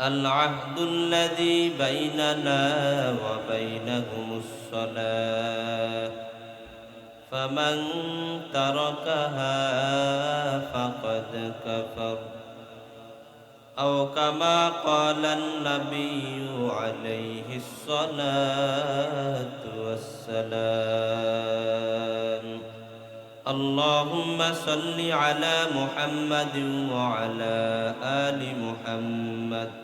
العهد الذي بيننا وبينهم الصلاة. فمن تركها فقد كفر. أو كما قال النبي عليه الصلاة والسلام. اللهم صل على محمد وعلى آل محمد.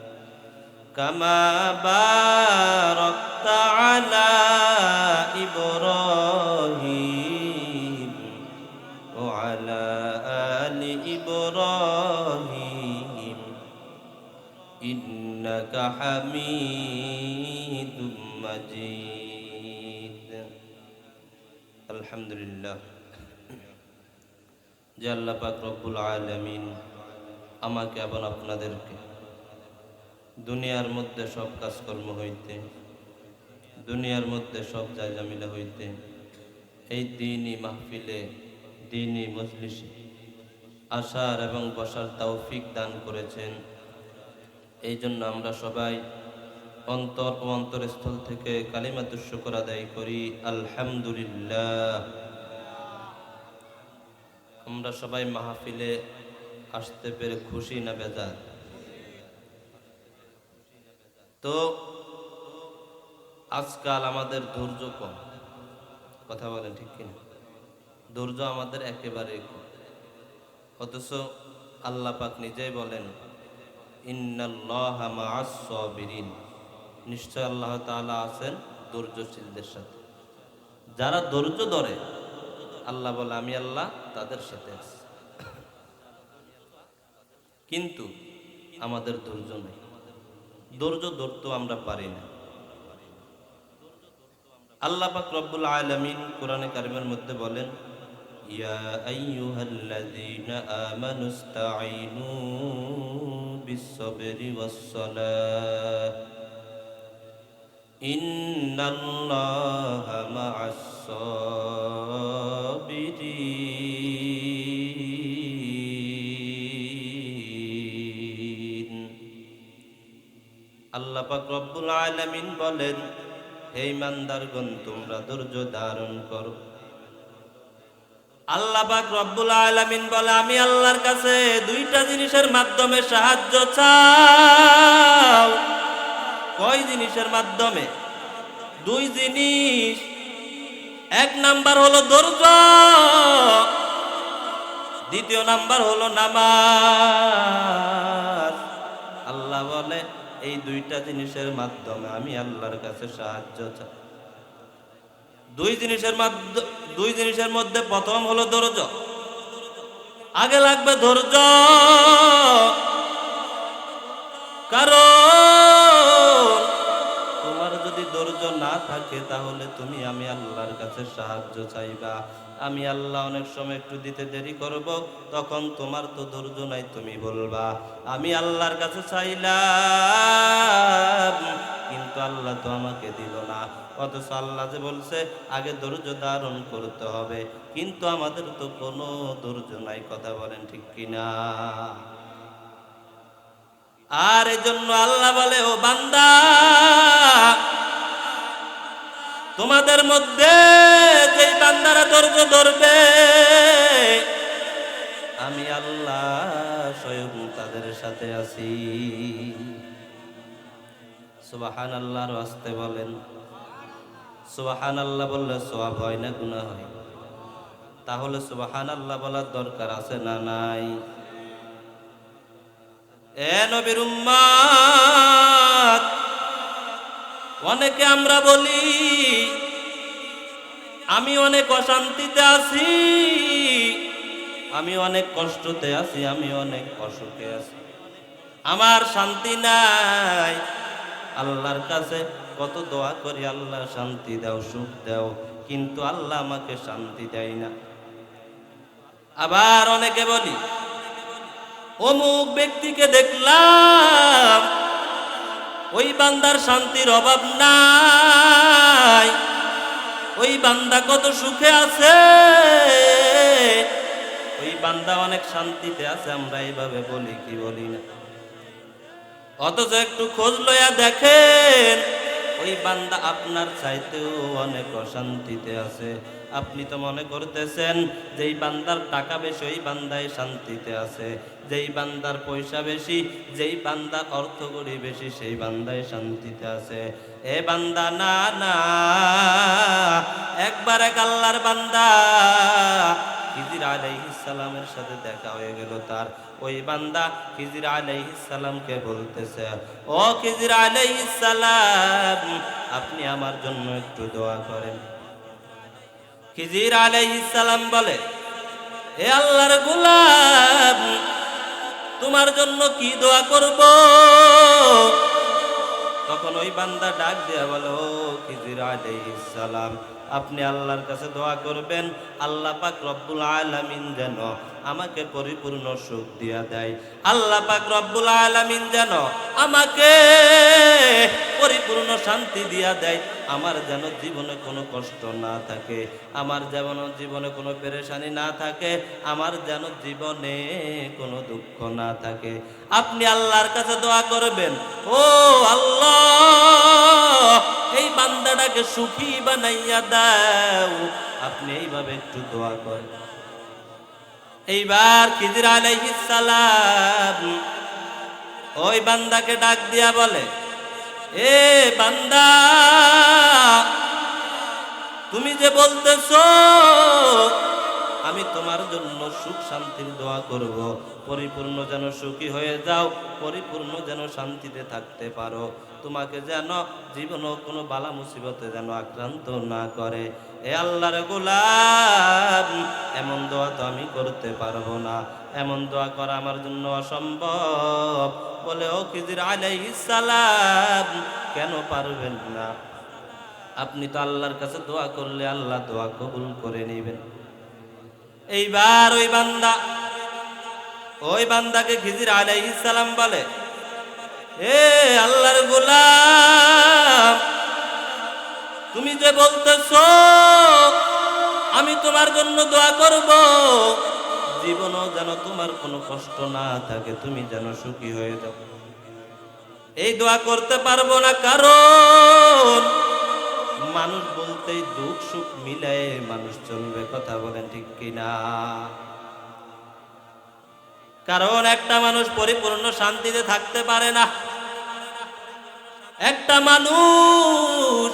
كما باركت على إبراهيم وعلى آل إبراهيم إنك حميد مجيد الحمد لله যে আল্লাহ পাক রব্বুল আলমিন আমাকে এবং আপনাদেরকে দুনিয়ার মধ্যে সব কাজকর্ম হইতে, দুনিয়ার মধ্যে সব জায়জামিলা হইতে, এই দিনই মাহফিলে, দিনই মজলিসে আসার এবং বসার তৌফিক দান করেছেন। এই জন্য আমরা সবাই অন্তর ও অন্তরস্থল থেকে কালিমা কালিমাতুর শুকর আদায় করি, আলহামদুলিল্লাহ। আমরা সবাই মাহফিলে আসতে পেরে খুশি না বেজার? তো আজকাল আমাদের ধৈর্য কম। কথা বলেন ঠিক কিনা? ধৈর্য আমাদের একেবারে কম। অথচ আল্লাহ পাক নিজেই বলেন, ইন্নাল্লাহা মা'আস সাবিরিন। নিশ্চয় আল্লাহ তাআলা আছেন ধৈর্যশীলদের সাথে। যারা ধৈর্য ধরে, আল্লাহ বলে, আমি আল্লাহ তাদের সাথে আছি। কিন্তু আমাদের ধৈর্য নেই। ধৈর্য ধরতেও আমরা পারি না। আল্লাহ পাক রব্বুল আলামিন কোরআনে কারিমের মধ্যে বলেন, ইয়া আইয়ুহাল্লাযীনা আমানুস্তাঈনু বিস-সাবরি ওয়াস-সালাহ ইন্নাল্লাহা মা'আস-সাবিরিন পাক রব্বুল আলামিন বলেন, হে ইমানদারগণ, তোমরা ধৈর্য ধারণ করো। আল্লাহ পাক রব্বুল আলামিন বলে, আমি আল্লাহর কাছে দুইটা জিনিসের মাধ্যমে সাহায্য চাও। কয় জিনিসের মাধ্যমে? দুই জিনিস। এক নাম্বার হলো ধৈর্য। দ্বিতীয় নাম্বার হলো নামাজ। আল্লাহ বলে এই দুইটা জিনিসের মাধ্যমে আমি আল্লাহর কাছে সাহায্য চাই। দুই জিনিসের মাধ্যমে দুই জিনিসের মধ্যে প্রথম হলো ধৈর্য। আগে লাগবে ধৈর্য। কারণ থাকে, তাহলে তুমি আমি আল্লাহর কাছে সাহায্য চাইবা। আমি আল্লাহ অনেক সময় একটু দিতে দেরি করব, তখন তোমার তো ধৈর্য নাই, তুমি বলবা, আমি আল্লাহর কাছে চাইলাম, কিন্তু আল্লাহ তো আমাকে দিল না। অথচ আল্লাহ যে বলছে, আগে ধৈর্য ধারণ করতে হবে। কিন্তু আমাদের তো কোনো ধৈর্য নাই, কথা বলেন ঠিক কিনা? আর এজন্য আল্লাহ বলে, ও বান্দা তোমাদের মধ্যে যেই বান্দারা ধৈর্য ধরবে, আমি আল্লাহ স্বয়ং তাদের সাথে আছি। সুবাহান আল্লাহর আসতে বলেন। সুবাহান আল্লাহ বললে সোয়াব হয় না গুণা হয়। তাহলে সুবাহান আল্লাহ বলার দরকার আছে না নাই? এ নবীর উম্মাদ অনেকে আমরা বলি, আমি অনেক অশান্তিতে আছি, আমি অনেক কষ্টতে আছি, আমি অনেক অসুখে আছি। আমার শান্তি নাই। আল্লাহর কাছে কত দোয়া করি, আল্লাহ শান্তি দাও, সুখ দাও, কিন্তু আল্লাহ আমাকে শান্তি দেয় না। আবার অনেকে বলি, অমুক ব্যক্তিকে দেখলাম ওই বান্দার শান্তির অভাব নাই। ওই বান্দা কত সুখে আছে। ওই বান্দা অনেক শান্তিতে আছে, আমরা এইভাবে বলি কি বলি না। অথচ একটু খোঁজ লইয়া দেখেন ওই বান্দা আপনার চাইতেও অনেক অশান্তিতে আছে। আপনি তো মনে করতেছেন, যেই বান্দার টাকা বেশি, ওই বান্দায় শান্তিতে আছে। যেই বান্দার পয়সা বেশি, যেই বান্দার অর্থ করি বেশি, সেই বান্দায় শান্তিতে আছে। এ বান্দা, না না, একবার এক বান্দা। খিজির আলাইহিস সালামের সাথে দেখা হয়ে গেল তার। ওই বান্দা খিজির আলাইহিস সালামকে বলতেছে, ও খিজির আলাইহিস সালাম, আপনি আমার জন্য একটু দোয়া করেন। খিজির আলাইহিস সালাম বলে হে আল্লাহর গোলাম, তোমার জন্য কি দোয়া করব? তখন ওই বান্দা ডাক দেয়া বলো খিজির আলাইহিস সালাম, আপনি আল্লাহর কাছে দোয়া করবেন, আল্লাহ পাক রব্বুল আলামিন যেন আমাকে পরিপূর্ণ সুখ দিয়া দেয়। আল্লাহ পাক রব্বুল আলামিন যেন আমাকে পরিপূর্ণ শান্তি দিয়া দেয়। আমার যেন জীবনে কোনো কষ্ট না থাকে, আমার যেমন জীবনে কোনো পেরেশানি না থাকে, আমার যেন জীবনে কোনো দুঃখ না থাকে। আপনি আল্লাহর কাছে দোয়া করবেন, ও আল্লাহ, এই বান্দাটাকে সুখী বানাইয়া দাও। আপনি এইভাবে একটু দোয়া করেন। এইবার খিজির সালাম, ওই বান্দাকে ডাক দিয়া বলে, এ বান্দা, তুমি যে বলতেছ, আমি তোমার জন্য সুখ শান্তির দোয়া করব। পরিপূর্ণ যেন সুখী হয়ে যাও, পরিপূর্ণ যেন শান্তিতে থাকতে পারো। তোমাকে যেন জীবন কোনো বালা মুসিবতে যেন আক্রান্ত না করে। এ আল্লাহর গোলাম, এমন দোয়া তো আমি করতে পারব না। এমন দোয়া করা আমার জন্য অসম্ভব। বলে, ও খিজির সালাম, কেন পারবেন না? আপনি তো আল্লাহর কাছে দোয়া করলে আল্লাহ দোয়া কবুল করে নেবেন। এইবার ওই বান্দা, ওই বান্দাকে খিজির সালাম বলে, এ আল্লাহর গোলাম, তুমি যে বলতেছো, আমি তোমার জন্য দোয়া করব। জীবনও যেন তোমার কোনো কষ্ট না থাকে, তুমি যেন সুখী হয়ে যাও। এই দোয়া করতে পারব না কারণ মানুষ বলতেই দুঃখ সুখ মিলে মানুষ চলবে, কথা বলেন ঠিক কিনা? কারণ একটা মানুষ পরিপূর্ণ শান্তিতে থাকতে পারে না। একটা মানুষ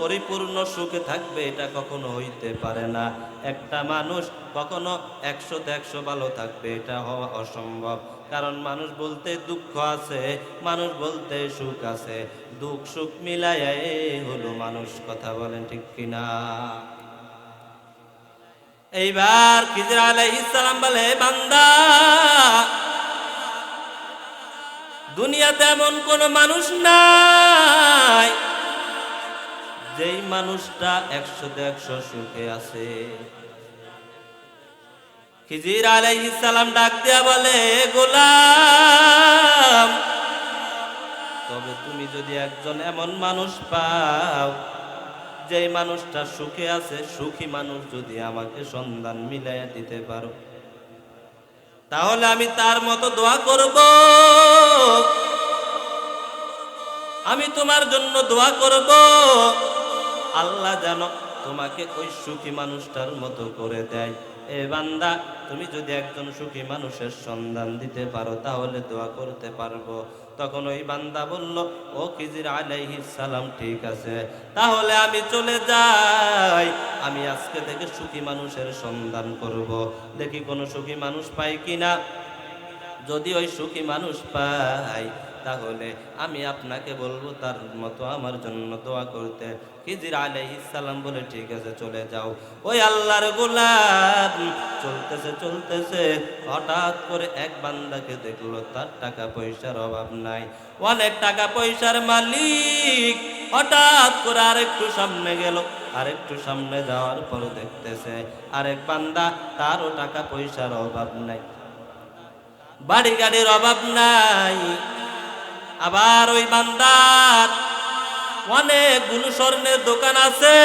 পরিপূর্ণ সুখে থাকবে, এটা কখনো হইতে পারে না। একটা মানুষ কখনো একশো একশো ভালো থাকবে, এটা হওয়া অসম্ভব। কারণ মানুষ বলতে দুঃখ আছে, মানুষ বলতে সুখ আছে। দুঃখ সুখ মিলাই হলো মানুষ, কথা বলেন ঠিক কিনা? এইবার খিজর আলাইহিস সালাম বলে বান্দা, দুনিয়াতে এমন কোন মানুষ নাই যেই মানুষটা একশো একশো সুখে আছে। খিজির আলাইহিস সালাম ডাক দিয়া বলে, গোলাম, তবে তুমি যদি একজন এমন মানুষ পাও, যেই মানুষটা সুখে আছে, সুখী মানুষ যদি আমাকে সন্ধান মিলাইয়া দিতে পারো, তাহলে আমি তার মতো দোয়া করব। আমি তোমার জন্য দোয়া করব। আল্লাহ যেন তোমাকে ওই সুখী মানুষটার মতো করে দেয়। এ বান্দা, তুমি যদি একজন সুখী মানুষের সন্ধান দিতে পারো, তাহলে দোয়া করতে পারব। তখন ওই বান্দা বলল, ও কিজির আলাইহিস সালাম, ঠিক আছে। তাহলে আমি চলে যাই। আমি আজকে থেকে সুখী মানুষের সন্ধান করব। দেখি কোনো সুখী মানুষ পাই কিনা? যদি ওই সুখী মানুষ পাই, তাহলে আমি আপনাকে বলব তার মতো আমার জন্য দোয়া করতে। খিজির আলাইহিস সালাম বলে, ঠিক আছে, চলে যাও। ওই আল্লাহর গোলাম চলতেছে চলতেছে, হঠাৎ করে এক বান্দাকে দেখল, তার টাকা পয়সার অভাব নাই। অনেক টাকা পয়সার মালিক হঠাৎ করে আরেকটু সামনে গেল, আরেকটু সামনে যাওয়ার পর দেখতেছে, আরেক বান্দা তারও টাকা পয়সার অভাব নাই। বাড়ি গাড়ির অভাব নাই। আবার ওই বান্দার অনেকগুলো স্বর্ণের দোকান আছে।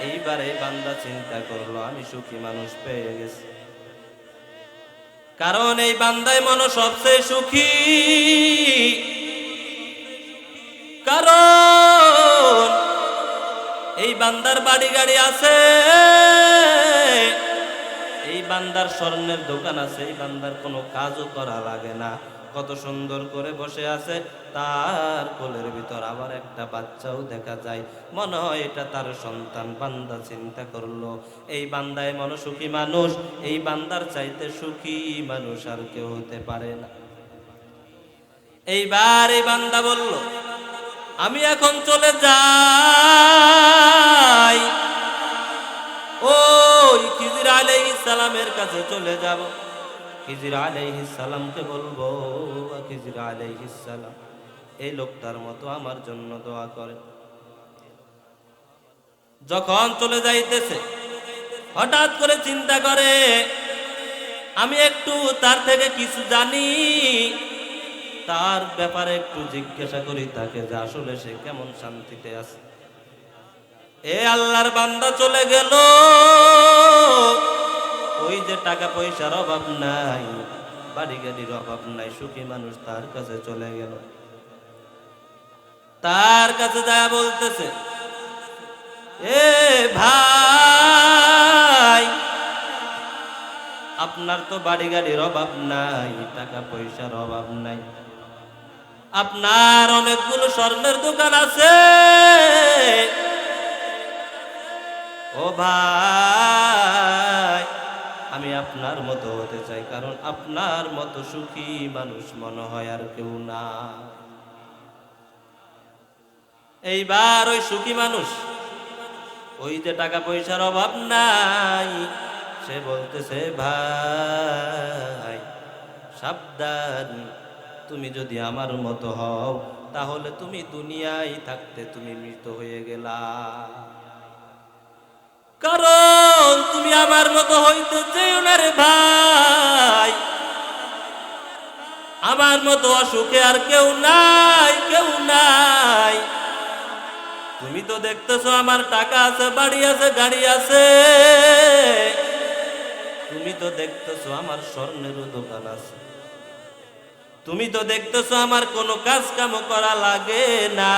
এইবার এই বান্দা চিন্তা করল, আমি সুখী মানুষ পেয়ে গেছি। কারণ এই বান্দায় মন সবচেয়ে সুখী। কারণ এই বান্দার বাড়ি গাড়ি আছে। এই বান্দার স্বর্ণের দোকান আছে, এই বান্দার কোনো কাজও করা লাগে না। কত সুন্দর করে বসে আছে, তার কোলের ভিতর আবার একটা বাচ্চাও দেখা যায়। মনে হয় এটা তার সন্তান, বান্দা চিন্তা করল। এই বান্দায় মন সুখী মানুষ, এই বান্দার চাইতে সুখী মানুষ আর কেউ হতে পারে না। এইবার এই বান্দা বলল, আমি এখন চলে যাই। সালামের কাছে চলে যাব। খিজির আলাইহিস সালামকে বলব "আ খিজির আলাইহিস সালাম, এই লোকটার মতো আমার জন্য দোয়া করে। যখন চলে যাইতেছে, হঠাৎ করে চিন্তা করে, আমি একটু তার থেকে কিছু জানি। তার ব্যাপারে একটু জিজ্ঞাসা করি, তাকে যে আসলে সে কেমন শান্তিতে আছে? এ আল্লাহর বান্দা চলে গেল। যে টাকা পয়সার অভাব নাই, বাড়ি গাড়ির অভাব নাই, সুখী মানুষ তার কাছে চলে গেল। তার কাছে যা বলতেছে, এ ভাই, আপনার তো বাড়ি গাড়ির অভাব নাই, টাকা পয়সার অভাব নাই। আপনার অনেকগুলো স্বর্ণের দোকান আছে। ও ভাই আমি আপনার মতো হতে চাই, কারণ আপনার মতো সুখী মানুষ মনে হয় আর কেউ না এইবার ওই সুখী মানুষ, ওই যে টাকা পয়সার অভাব নাই, সে বলতেছে, ভাই, সাবধান, তুমি যদি আমার মতো হও, তাহলে তুমি দুনিয়ায় থাকতে তুমি মৃত হয়ে গেলা। কারণ তুমি আমার মতো হইতে চেয়েও না রে ভাই। আমার মতো অসুখে আর কেউ নাই কেউ নাই। তুমি তো দেখতেছো আমার টাকা আছে, বাড়ি আছে, গাড়ি আছে। তুমি তো দেখতেছো আমার স্বর্ণেরও দোকান আছে। তুমি তো দেখতেছো আমার কোনো কাজ কাম করা লাগে না।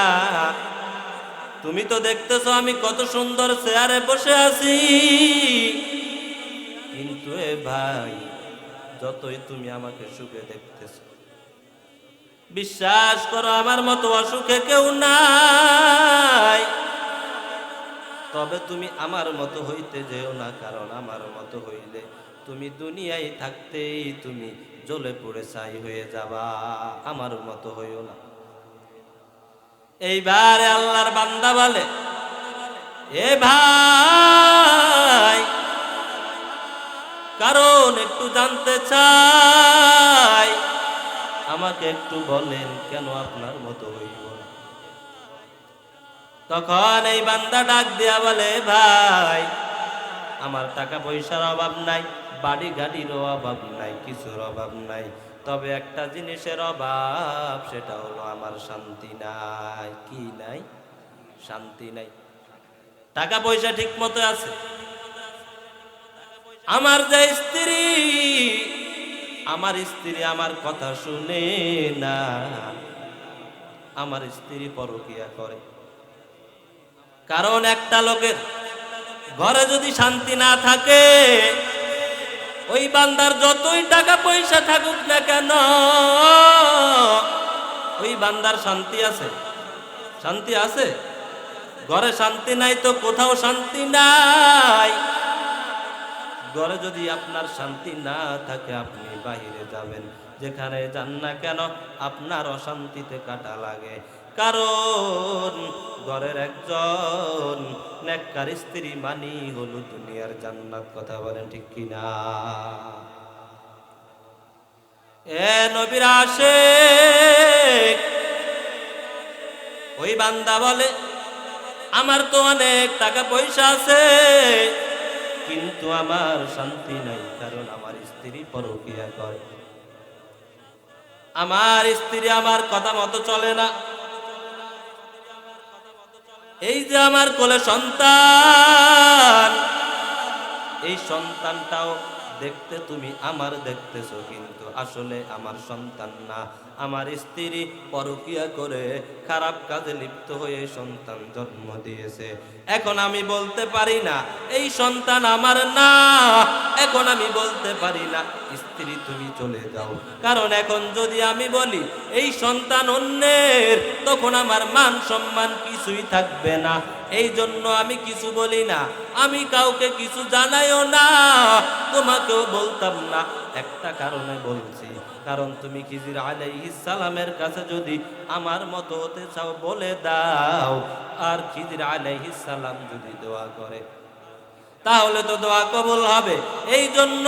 তুমি তো দেখতেছো আমি কত সুন্দর চেয়ারে বসে আছি। কিন্তু এ ভাই, যতই তুমি আমাকে সুখে দেখতেছো, বিশ্বাস করো আমার মতো অসুখে কেউ নাই। তবে তুমি আমার মতো হইতে যেও না, কারণ আমার মতো হইলে তুমি দুনিয়ায় থাকতেই তুমি জ্বলে পড়ে ছাই হয়ে যাবা। আমার মতো হইও না। এইবারে আল্লাহর বান্দা বলে, এ ভাই, কারণ একটু জানতে চাই, আমাকে একটু বলেন কেন আপনার মতো হইব তখন এই বান্দা ডাক দিয়া বলে ভাই, আমার টাকা পয়সার অভাব নাই, বাড়ি গাড়ির অভাব নাই, কিছুর অভাব নাই তবে একটা জিনিসের অভাব সেটা হলো আমার শান্তি নাই। কি নাই? শান্তি নাই। টাকা পয়সা ঠিক মতো আছে? আমার যে স্ত্রী, আমার স্ত্রী আমার কথা শুনে না। আমার স্ত্রী পরকিয়া করে। কারণ একটা লোকের ঘরে যদি শান্তি না থাকে ওই বান্দার যতই টাকা পয়সা থাকুক না কেন, ওই বান্দার শান্তি আছে। শান্তি আছে? ঘরে শান্তি নাই তো কোথাও শান্তি নাই। ঘরে যদি আপনার শান্তি না থাকে, আপনি বাইরে যাবেন। যেখানে যান না কেন, আপনার অশান্তিতে কাটা লাগে। কারণ ঘরের একজন নেককার স্ত্রী মানি হলো দুনিয়ার জান্নাত, কথা বলেন ঠিক কিনা? এ নবীর আশেক, ওই বান্দা বলে, আমার তো অনেক টাকা পয়সা আছে, কিন্তু আমার শান্তি নাই, কারণ আমার স্ত্রী পরকিয়া করে। আমার স্ত্রী আমার কথা মতো চলে না। এই যে আমার কোলে সন্তান, এই সন্তানটাও দেখতে তুমি, আমার দেখতেছো, কিন্তু আসলে আমার সন্তান না। আমার স্ত্রী পরকিয়া করে খারাপ কাজে লিপ্ত হয়ে সন্তান জন্ম দিয়েছে। এখন আমি বলতে পারি না, এই সন্তান আমার না। এখন আমি বলতে পারি না, স্ত্রী তুমি চলে যাও। কারণ এখন যদি আমি বলি, এই সন্তান অন্যের, তখন আমার মান সম্মান কিছুই থাকবে না। এই জন্য আমি কিছু বলি না, আমি কাউকে কিছু জানাইও না, তোমাকেও বলতাম না, একটা কারণে বলছি। কারণ তুমি খিজির আলাইহিস সালামের কাছে যদি আমার মতো হতে চাও বলে দাও, আর খিজির আলাইহিস সালাম যদি দোয়া করে, তাহলে তো দোয়া কবুল হবে। এই জন্য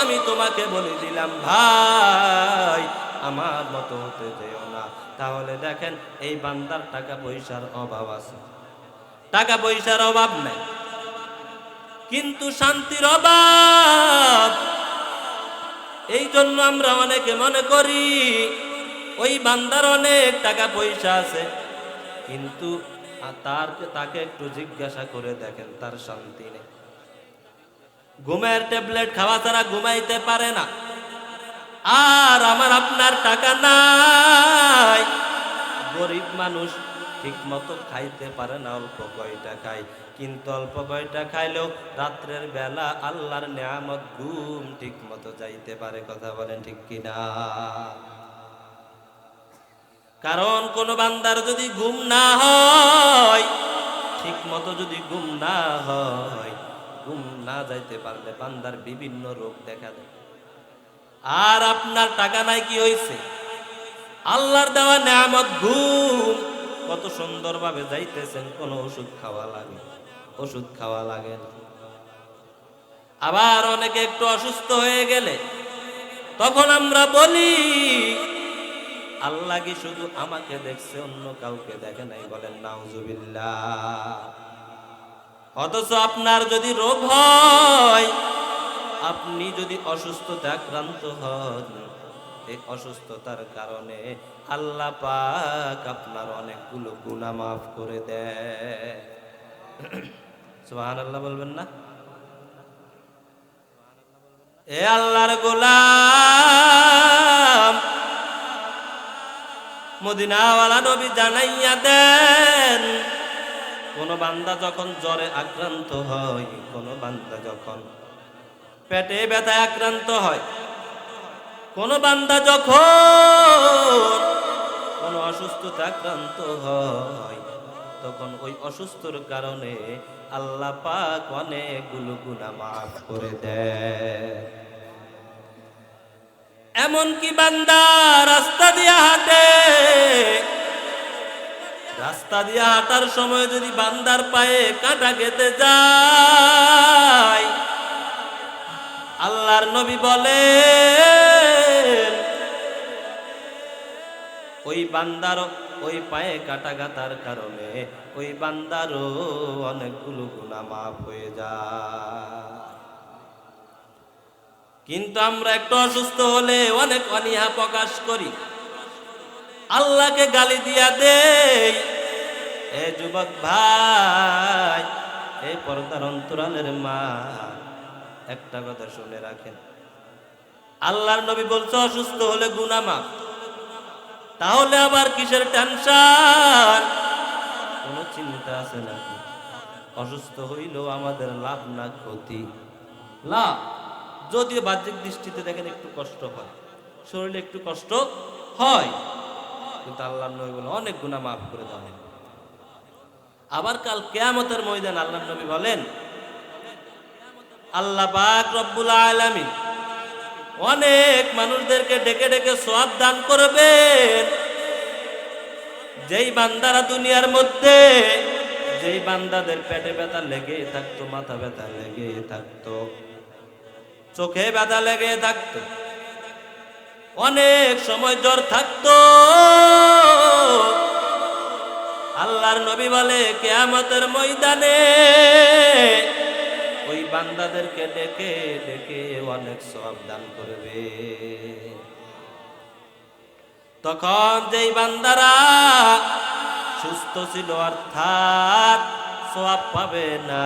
আমি তোমাকে বলে দিলাম, ভাই, আমার মতো হতে যেও না। তাহলে দেখেন, এই বান্দার টাকা পয়সার অভাব আছে। টাকা পয়সার অভাব নাই। কিন্তু শান্তির অভাব। জন্য আমরা অনেকে মনে করি ওই বান্দার অনেক টাকা পয়সা আছে, কিন্তু তার তাকে একটু জিজ্ঞাসা করে দেখেন তার শান্তি নেই। ঘুমের ট্যাবলেট খাওয়া ছাড়া ঘুমাইতে পারে না। আর আমার আপনার টাকা নাই। গরিব মানুষ ঠিক মতো খাইতে পারে না, অল্প কয়টা খায়। কিন্তু অল্প কয়টা খাইলেও রাত্রের বেলা আল্লাহর নিয়ামত ঘুম ঠিক মতো যাইতে পারে, কথা বলেন ঠিক কিনা? কারণ কোন বান্দার যদি ঘুম না হয় ঠিক মতো যদি ঘুম না হয়, ঘুম না যাইতে পারলে বান্দার বিভিন্ন রোগ দেখা দেয়। আর আপনার টাকা নাই কি হয়েছে আল্লাহর দেওয়া নিয়ামত ঘুম, কত সুন্দরভাবে যাইতেছেন, কোন ওষুধ খাওয়া লাগে ওষুধ খাওয়া লাগে না। আবার অনেকে একটু অসুস্থ হয়ে গেলে তখন আমরা বলি, আল্লাহ কি শুধু আমাকে দেখছে, অন্য কাউকে দেখে নাই? বলেন, নাউজুবিল্লাহ। অথচ আপনার যদি রোগ হয়, আপনি যদি অসুস্থতা আক্রান্ত হন, এই অসুস্থতার কারণে আল্লাহ পাক আপনার অনেকগুলো গুনাহ মাফ করে দেয়। সুবহানাল্লাহ বলবেন না? এ আল্লাহর গোলাম, মদিনাওয়ালা নবী জানাইয়া দেন, কোন বান্দা যখন জ্বরে আক্রান্ত হয়, কোন বান্দা যখন পেটে ব্যথায় আক্রান্ত হয়, কোন বান্দা যখন কোন অসুস্থতা আক্রান্ত হয়, তখন ওই অসুস্থর কারণে আল্লাহ পাক অনেকগুলো গুনাহ মাফ করে দেয়। এমন কি বান্দা রাস্তা দিয়ে হাঁটে। রাস্তা দিয়ে হাঁটার সময় যদি বান্দার পায়ে কাঁটা গেতে যায়, আল্লাহর নবী বলে ওই বান্দার ওই পায়ে কাটা গাতার কারণে ওই বান্দারও অনেকগুলো গুণা মাফ হয়ে যায়। কিন্তু আমরা একটু অসুস্থ হলে অনেক অনীহা প্রকাশ করি। আল্লাহকে গালি দিয়া দেই, এ যুবক ভাই, এই পর্দার অন্তরালের মা, একটা কথা শুনে রাখেন। আল্লাহর নবী বলছে, অসুস্থ হলে গুনামা তাহলে আবার কিসের টেনশন কোনো চিন্তা আছে নাকি? অসুস্থ হইলেও আমাদের লাভ না ক্ষতি? লাভ? যদিও বাহ্যিক দৃষ্টিতে দেখেন একটু কষ্ট হয়। শরীরে একটু কষ্ট হয়। কিন্তু আল্লাহ নবী বলে অনেক গুণা মাফ করে দেওয়া হয় আবার কাল কেয়ামতের ময়দান আল্লাহ নবী বলেন, আল্লাহ পাক রব্বুল আলামিন অনেক মানুষদেরকে ডেকে ডেকে সব দান করবেন। যেই বান্দারা দুনিয়ার মধ্যে, যেই বান্দাদের পেটে ব্যথা লেগে থাকতো, মাথা ব্যথা লেগে থাকতো, চোখে ব্যথা লেগে থাকতো, অনেক সময় জ্বর থাকতো। আল্লাহর নবী বলে, কেয়ামতের ময়দানে ওই বান্দাদেরকে ডেকে ডেকে অনেক সব দান করবে। তখন যেই বান্দারা সুস্থ ছিল, অর্থাৎ সব পাবে না,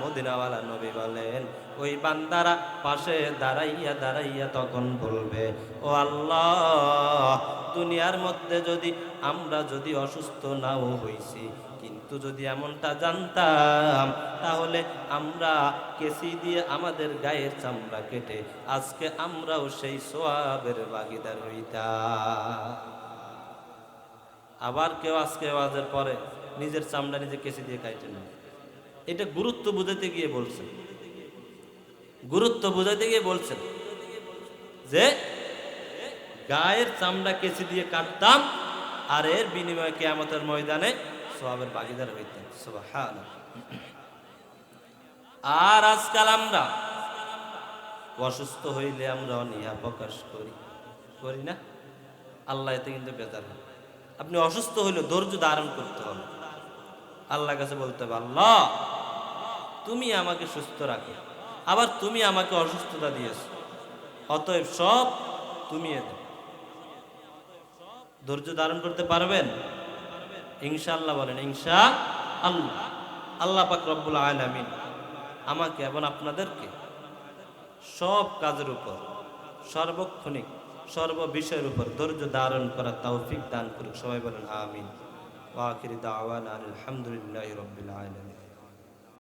মদিনাওয়ালা নবী বলেন ওই বান্দারা পাশে দাঁড়াইয়া দাঁড়াইয়া তখন বলবে, ও আল্লাহ, দুনিয়ার মধ্যে যদি আমরা যদি অসুস্থ নাও হইছি, কিন্তু যদি এমনটা জানতাম, তাহলে আমরা কেসি দিয়ে আমাদের গায়ের চামড়া কেটে আজকে আমরাও সেই সোয়াবের ভাগিদার হইতাম। আবার কেউ আজকে আওয়াজের পরে নিজের চামড়া নিজে কেসি দিয়ে কাটে না। এটা গুরুত্ব বুঝাতে গিয়ে বলছেন গুরুত্ব বুঝাতে গিয়ে বলছেন যে গায়ের চামড়া কেচি দিয়ে কাটতাম আর এর বিনিময়ে কেয়ামতের ময়দানে সোয়াবের বাগিদার সুবহান আর আজকাল আমরা অসুস্থ হইলে আমরা অনীহা প্রকাশ করি। করি না? আল্লাহ এতে কিন্তু বেতার হয়। আপনি অসুস্থ হইলে ধৈর্য ধারণ করতে হবে। আল্লাহর কাছে বলতে আল্লাহ, তুমি আমাকে সুস্থ রাখো। আবার তুমি আমাকে অসুস্থতা দিয়েছ। অতএব সব তুমি ধৈর্য ধারণ করতে পারবেন? ইনশাআল্লাহ বলেন ইনশা আল্লাহ আল্লাহ পাক রব্বুল আলামিন আমাকে এবং আপনাদেরকে সব কাজের উপর সর্বক্ষণিক সর্ব বিষয়ের উপর ধৈর্য ধারণ করার তৌফিক দান করুক। সবাই বলেন, আমিন। আলহামদুলিল্লাহ রব্বিল আলামিন।